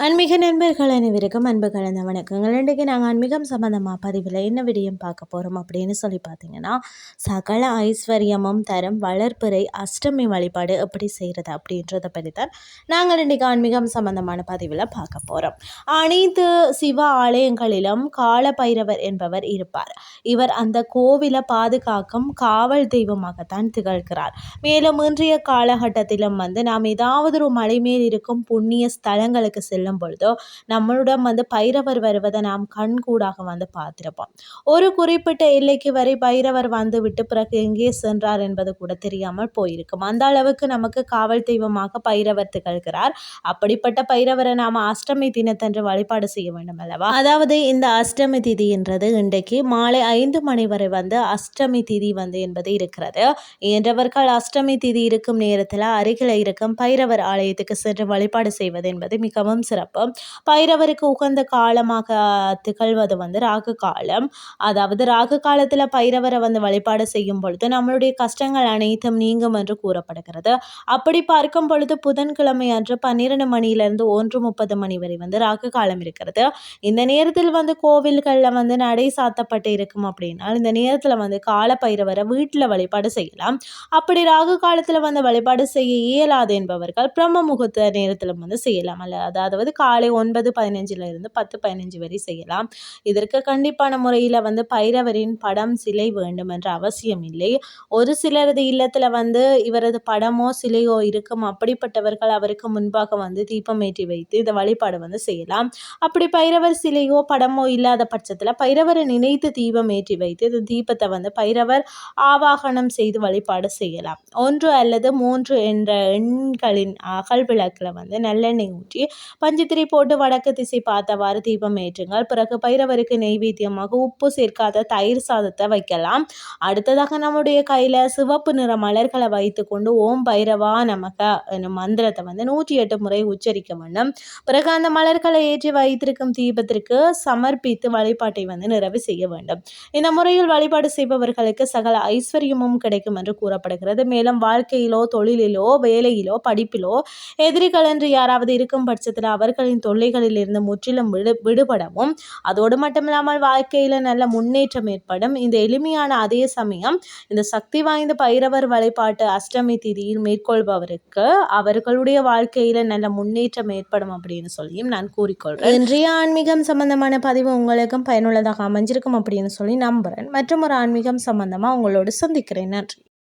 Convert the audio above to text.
ஆன்மீக நண்பர்கள் அனைவருக்கும் அன்பு கலந்த வணக்கங்கள். இன்றைக்கு நாங்கள் ஆன்மீகம் சம்மந்தமாக பதிவில் என்ன விடயம் பார்க்க போகிறோம் அப்படின்னு சொல்லி பார்த்தீங்கன்னா சகல ஐஸ்வர்யமும் தரும் வளர்ப்புரை அஷ்டமி வழிபாடு எப்படி செய்கிறது அப்படின்றத பற்றி தான் நாங்கள் இன்றைக்கு ஆன்மீகம் சம்மந்தமான பதிவில் பார்க்க போகிறோம் அனைத்து சிவ ஆலயங்களிலும் கால பைரவர் என்பவர் இருப்பார். இவர் அந்த கோவிலை பாதுகாக்கும் காவல் தெய்வமாகத்தான் திகழ்கிறார். மேலும் இன்றைய காலகட்டத்திலும் வந்து நாம் ஏதாவது ஒரு மலை மேல் இருக்கும் புண்ணிய ஸ்தலங்களுக்கு செல்ல செல்லும் பொழுதோ நம்மளிடம் வந்து பைரவர் வருவதை நாம் கண்கூடாக வந்து பார்த்திருப்போம். ஒரு குறிப்பிட்ட எல்லைக்கு வரை பைரவர் வந்து விட்டு பிறகு எங்கே சென்றார் என்பது கூட தெரியாமல் போயிருக்கும். அந்த அளவுக்கு நமக்கு காவல் தெய்வமாக பைரவர் திகழ்கிறார். அப்படிப்பட்ட பைரவரை நாம் அஷ்டமி தினத்தன்று வழிபாடு செய்ய வேண்டும் அல்லவா? அதாவது இந்த அஷ்டமி திதி என்றது இன்றைக்கு மாலை ஐந்து மணி வரை வந்து அஷ்டமி திதி வந்து என்பது இருக்கிறது. என்றவர்கள் அஷ்டமி திதி இருக்கும் நேரத்தில் அருகில் இருக்கும் பைரவர் ஆலயத்துக்கு சென்று வழிபாடு செய்வது என்பது மிகவும் சிறப்பு. பைரவருக்கு உகந்த காலமாக திகழ்வது வந்து ராகு காலம். அதாவது ராகு காலத்தில் பைரவரை வந்து வழிபாடு செய்யும் பொழுது நம்மளுடைய கஷ்டங்கள் அனைத்தும் நீங்கும் என்று கூறப்படுகிறது. அப்படி பார்க்கும் பொழுது புதன்கிழமை அன்று பன்னிரண்டு மணியிலிருந்து ஒன்று முப்பது மணி வரை வந்து ராகு காலம் இருக்கிறது. இந்த நேரத்தில் வந்து கோவில்களில் வந்து நடை சாத்தப்பட்டு இருக்கும் அப்படின்னா இந்த நேரத்தில் வந்து கால பைரவரை வீட்டில் வழிபாடு செய்யலாம். அப்படி ராகு காலத்தில் வந்து வழிபாடு செய்ய இயலாது என்பவர்கள் பிரம்ம முகூர்த்த நேரத்தில் வந்து செய்யலாம். அல்ல அதாவது அதாவது காலை ஒன்பது பதினஞ்சில் இருந்து பத்து பதினஞ்சு வரை செய்யலாம். இதற்கு கண்டிப்பான முறையில் வந்து பைரவரின் படம் சிலை வேண்டும் என்ற அவசியம் இல்லை. ஒரு சிலரது இல்லத்தில் வந்து இவரது படமோ சிலையோ இருக்கும். அப்படிப்பட்டவர்கள் அவருக்கு முன்பாக வந்து தீபம் ஏற்றி வைத்து இந்த வழிபாடு வந்து செய்யலாம். அப்படி பைரவர் சிலையோ படமோ இல்லாத பட்சத்தில் பைரவரை நினைத்து தீபம் ஏற்றி வைத்து இந்த தீபத்தை வந்து பைரவர் ஆவாகனம் செய்து வழிபாடு செய்யலாம். ஒன்று அல்லது மூன்று என்ற எண்களின் அகல் விளக்கில் வந்து நல்லெண்ணெய் ஊற்றி பஞ்சத்திரி போட்டு வடக்கு திசை பார்த்தவாறு தீபம் ஏற்றுங்கள். பிறகு பைரவருக்கு நெய்வேத்தியமாக உப்பு சேர்க்காத தயிர் சாதத்தை வைக்கலாம். அடுத்ததாக நம்முடைய கையில் சிவப்பு நிற மலர்களை வைத்துக்கொண்டு ஓம் பைரவா நமக என்னும் மந்திரத்தை வந்து நூற்றி எட்டு முறை உச்சரிக்க வேண்டும். பிறகு அந்த மலர்களை ஏற்றி வைத்திருக்கும் தீபத்திற்கு சமர்ப்பித்து வழிபாட்டை வந்து நிறைவு செய்ய வேண்டும். இந்த முறையில் வழிபாடு செய்பவர்களுக்கு சகல ஐஸ்வர்யமும் கிடைக்கும் என்று கூறப்படுகிறது. மேலும் வாழ்க்கையிலோ தொழிலிலோ வேலையிலோ படிப்பிலோ எதிரிகள் என்று யாராவது இருக்கும் பட்சத்தில் அவர் அவர்களின் தொல்லைகளில் இருந்து முற்றிலும் விடு விடுபடவும் அதோடு மட்டுமில்லாமல் வாழ்க்கையில் நல்ல முன்னேற்றம் ஏற்படும். இந்த எளிமையான அதே சமயம் இந்த சக்தி வாய்ந்த பைரவர் வழிபாட்டு அஷ்டமி திதியில் மேற்கொள்பவருக்கு அவர்களுடைய வாழ்க்கையில் நல்ல முன்னேற்றம் ஏற்படும் அப்படின்னு சொல்லியும் நான் கூறிக்கொள்கிறேன் இன்றைய ஆன்மீகம் சம்பந்தமான பதிவு உங்களுக்கும் பயனுள்ளதாக அமைஞ்சிருக்கும் அப்படின்னு சொல்லி நம்புகிறேன் மற்றும் ஒரு ஆன்மீகம் சம்பந்தமாக உங்களோடு சந்திக்கிறேன். நன்றி.